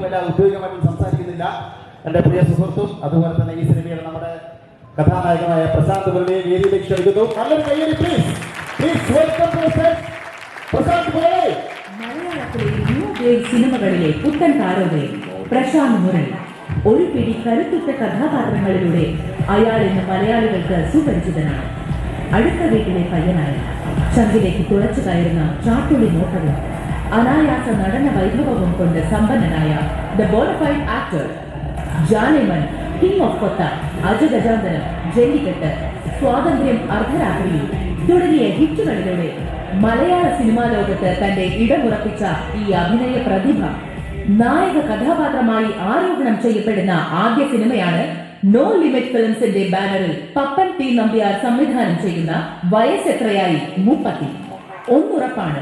കൂടുതൽ ഔദ്യോഗികമായിട്ട് സംസാരിക്കുന്നില്ല. എന്റെ പ്രിയ സുഹൃത്തും അതുപോലെ തന്നെ ഈ സിനിമയുടെ നമ്മുടെ കഥാനായകനായ പ്രശാന്ത് മുരളിയെ വേദിയിലേക്ക് ക്ഷണിക്കുന്നു. നല്ലൊരു കയ്യടി please please welcome to Prashanth Murali സിനിമകളിലെ പുത്തൻ താരോദയം പ്രശാന്ത് മുരളി. ഒരു പിടി കരുത്തുറ്റ കഥാപാത്രങ്ങളിലൂടെ അയാൾ ഇന്ന് മലയാളികൾക്ക് സുപരിചിതനാണ്. അടുത്ത വീട്ടിലെ പയ്യനായ ചങ്കിലേക്ക് തുളച്ചു കയറുന്ന ചാട്ടുളി നോട്ടവും അനായാസ നടന വൈഭവവും കൊണ്ട് സമ്പന്നനായ ദ ബോണഫൈഡ് ആക്ടർ ജാലിമൻ കിങ് ഓഫ് കൊത്ത അജഗജാന്തനം ജല്ലിക്കെട്ട് സ്വാതന്ത്ര്യം അർദ്ധരാത്രിയിൽ തുടങ്ങിയ ഹിറ്റുകളിലൂടെ മലയാള സിനിമാ ലോകത്ത് തന്റെ ഇടമുറപ്പിച്ച ഈ അഭിനയ പ്രതിഭ. നായക കഥാപാത്രമായി ആരോപണം ചെയ്യപ്പെടുന്ന ആദ്യ സിനിമയാണ് നോ ലിമിറ്റ് ഫിലിംസിന്റെ ബാനറിൽ പപ്പൻ ടി നമ്പ്യാർ സംവിധാനം ചെയ്യുന്ന വയസ്സെത്രയായി മുപ്പത്തി. ഒന്നുറപ്പാണ്.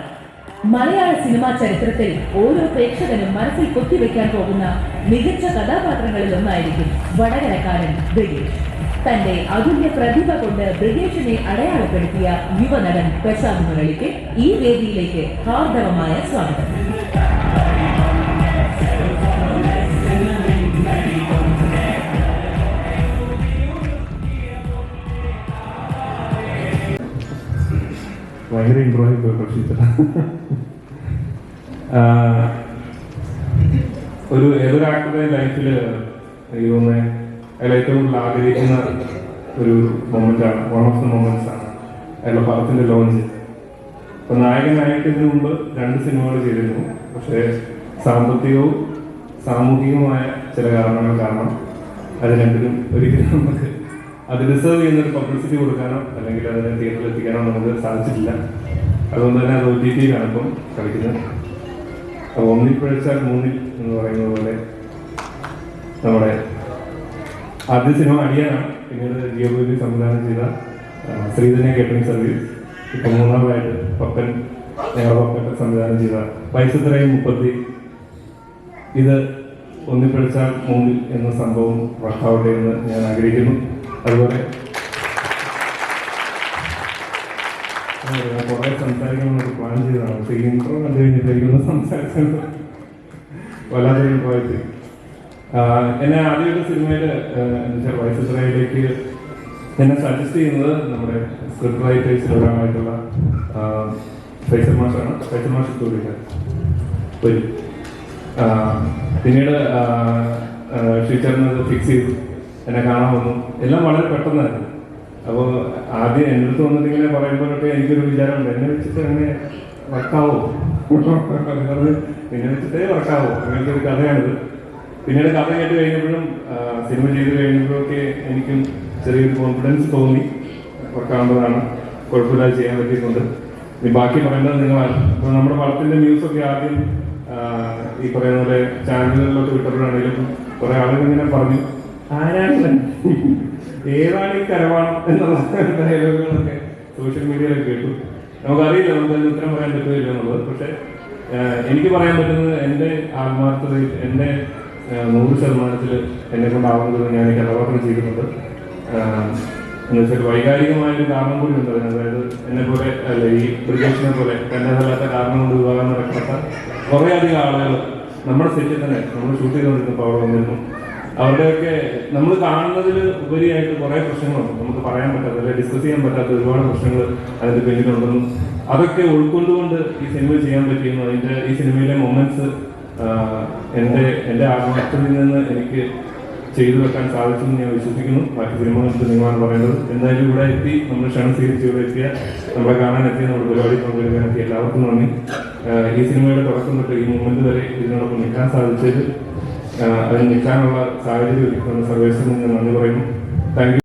മലയാള സിനിമാ ചരിത്രത്തിൽ ഓരോ പ്രേക്ഷകനും മനസ്സിൽ കൊത്തിവെക്കാൻ പോകുന്ന മികച്ച കഥാപാത്രങ്ങളിൽ ഒന്നായിരിക്കും വടകരക്കാരൻ ബ്രിഗേഷ് തന്റെ അതുല്യ പ്രതിഭ കൊണ്ട് ബ്രിഗേഷിനെ അടയാളപ്പെടുത്തിയ യുവനടൻ പ്രശാന്ത് മുരളിക്ക് ഈ വേദിയിലേക്ക് ഹാർദവമായ സ്വാഗതം. ഭയങ്കര ഇമ്പ്രൂവ് ആയി പോയി പക്ഷേ ഒരു ഏതൊരു ആക്ടറുടെ ലൈഫിൽ എനിക്ക് തോന്നുന്നത് അയാൾ ഏറ്റവും കൂടുതൽ ആഗ്രഹിക്കുന്ന ഒരു മൊമെന്റാണ് വൺ ഓഫ് ദ മൊമെന്റ്സ് ആണ്. അയാളുടെ പടത്തിന്റെ ലോഞ്ച് അപ്പൊ നായകൻ നായകത്തിന് മുമ്പ് രണ്ട് സിനിമകൾ ചെയ്തിരുന്നു. പക്ഷേ സാമ്പത്തികവും സാമൂഹികവുമായ ചില കാരണങ്ങൾ കാരണം അത് രണ്ടിനും ഒരിക്കലും നമുക്ക് അത് റിസർവ് ചെയ്യുന്ന ഒരു പബ്ലിസിറ്റി കൊടുക്കാനോ അല്ലെങ്കിൽ അതിനെ തിയേറ്ററിൽ എത്തിക്കാനോ നമുക്ക് സാധിച്ചിട്ടില്ല. അതുകൊണ്ട് തന്നെ അത് ഒ ടി ടിയിലാണ് ഇപ്പം കളിക്കുന്നത്. അപ്പോൾ ഒന്നിൽ പിഴച്ചാൽ മൂന്നിൽ എന്ന് പറയുന്നത് പോലെ നമ്മുടെ ആദ്യ സിനിമ അടിയാനാണ്. പിന്നീട് ജിയോ ബേബി സംവിധാനം ചെയ്ത ശ്രീധന്യ കേറ്ററിംഗ് സർവീസ് ഇപ്പം മൂന്നാമതായിട്ട് പപ്പൻ ഞങ്ങളുടെ സംവിധാനം ചെയ്ത വയസ്സത്രയും മുപ്പത്തി. ഇത് ഒന്നിപ്പിടിച്ചാൽ മൂന്നിൽ എന്ന സംഭവം വർക്കാവട്ടെ എന്ന് ഞാൻ ആഗ്രഹിക്കുന്നു. അതുപോലെ കുറെ സംസാരിക്കണമെന്നൊക്കെ പ്ലാൻ ചെയ്തതാണ്. പക്ഷേ ഈ ഇൻട്രോ കണ്ടു കഴിഞ്ഞിട്ടായിരിക്കും സംസാരിച്ചത് വല്ലാതെ പോയത്. എന്നെ ആദ്യമായിട്ട് സിനിമയിൽ എന്നുവെച്ചാൽ വയസ്സുത്രയിലേക്ക് എന്നെ സജസ്റ്റ് ചെയ്യുന്നത് നമ്മുടെ സ്ക്രിപ്റ്റ് റൈറ്റേഴ്സിൽ ഒരാളായിട്ടുള്ള ഫൈസർ മാഷാണ്. ഫൈസൽ മാഷ് ആ, പിന്നീട് ടീച്ചറിന് ഫിക്സ് ചെയ്തു. എന്നെ കാണാൻ വന്നു. എല്ലാം വളരെ പെട്ടെന്നായിരുന്നു. അപ്പോൾ ആദ്യം എന്റെ അടുത്ത് വന്നിട്ട് പറയുമ്പോഴൊക്കെ എനിക്കൊരു വിചാരമുണ്ട്. എന്നെ വെച്ചിട്ട് അങ്ങനെ വർക്കാവോ? എന്നെ വെച്ചിട്ടേ വർക്കാവോ? അങ്ങനത്തെ ഒരു കഥയാണിത്. പിന്നീട് കഥ കേട്ട് കഴിഞ്ഞപ്പോഴും സിനിമ ചെയ്ത് കഴിഞ്ഞപ്പോഴൊക്കെ എനിക്കും ചെറിയൊരു കോൺഫിഡൻസ് തോന്നി. വർക്കാവുന്നതാണ്. കുഴപ്പമില്ലാതെ ചെയ്യാൻ പറ്റിയിട്ടുണ്ട്. ഇനി ബാക്കി പറയേണ്ടത് നിങ്ങളാണ് അപ്പോൾ നമ്മുടെ പടത്തിന്റെ ന്യൂസ് ഒക്കെ ആദ്യം ഈ പറയുന്ന പോലെ ചാനലുകളിലൊക്കെ വിട്ടപ്പോഴാണെങ്കിലും കുറെ ആളുകൾ ഇങ്ങനെ പറഞ്ഞു. ആരാണ്? ഏതാണ് ഈ കരവാണം എന്നുള്ള ഡയലോഗുകളൊക്കെ സോഷ്യൽ മീഡിയയിൽ കേട്ടു. നമുക്കറിയില്ല നമുക്ക് ഉത്തരം പറയാൻ പറ്റുന്നില്ല എന്നുള്ളത്. പക്ഷെ എനിക്ക് പറയാൻ പറ്റുന്നത് എന്റെ ആത്മാർത്ഥതയിൽ എന്റെ നൂറ് ശതമാനത്തിൽ എന്നെ കൊണ്ടാവുന്നത് ഞാൻ കഥാപാത്രം ചെയ്യുന്നത് ആഹ് എന്ന് വെച്ചാൽ വൈകാരികമായ ഒരു കാരണം കൂടി ഉണ്ട് അതിന്. അതായത് എന്നെ പോലെ അല്ല ഈ ബ്രിഗേഷിനെ പോലെ തന്നതല്ലാത്ത കാരണം കൊണ്ട് വിവാഹം നടക്കാത്ത കുറേ അധികം ആളുകൾ നമ്മുടെ സെറ്റിൽ തന്നെ നമ്മൾ ഷൂട്ട് ചെയ്തുകൊണ്ടിരുന്നപ്പോൾ അവിടെ വന്നിരുന്നു. അവരുടെയൊക്കെ നമ്മൾ കാണുന്നതിൽ ഉപരിയായിട്ട് കുറേ പ്രശ്നങ്ങളുണ്ട്. നമുക്ക് പറയാൻ പറ്റാത്ത അല്ലെങ്കിൽ ഡിസ്കസ് ചെയ്യാൻ പറ്റാത്ത ഒരുപാട് പ്രശ്നങ്ങൾ അതിന്റെ പിന്നിലുണ്ടെന്നും അതൊക്കെ ഉൾക്കൊണ്ടുകൊണ്ട് ഈ സിനിമ ചെയ്യാൻ പറ്റിയെന്നും അതിന്റെ ഈ സിനിമയിലെ മൊമെന്റ്സ് എന്റെ എന്റെ ആത്മഹത്യയിൽ നിന്ന് എനിക്ക് ചെയ്തു വെക്കാൻ സാധിച്ചെന്ന് ഞാൻ വിശ്വസിക്കുന്നു. ബാക്കി സിനിമകൾക്ക് നിങ്ങളാണ് പറയുന്നത് എന്തായാലും ഇവിടെ എത്തി നമ്മൾ ക്ഷണം സ്വീകരിച്ച് ഇവിടെ എത്തിയ നമ്മളെ കാണാൻ എത്തിയ നമ്മുടെ പരിപാടി പങ്കെടുക്കാൻ എത്തിയ എല്ലാവർക്കും നന്ദി. ഈ സിനിമയുടെ തുടക്കം തൊട്ട് ഈ മൊമെന്റ് വരെ ഇതിനോടൊപ്പം നിൽക്കാൻ സാധിച്ചത് അതിന് നിൽക്കാനുള്ള സാഹചര്യം ഒരുക്കുന്ന സർവേസിൽ നിന്ന് നന്ദി പറയുന്നു. താങ്ക്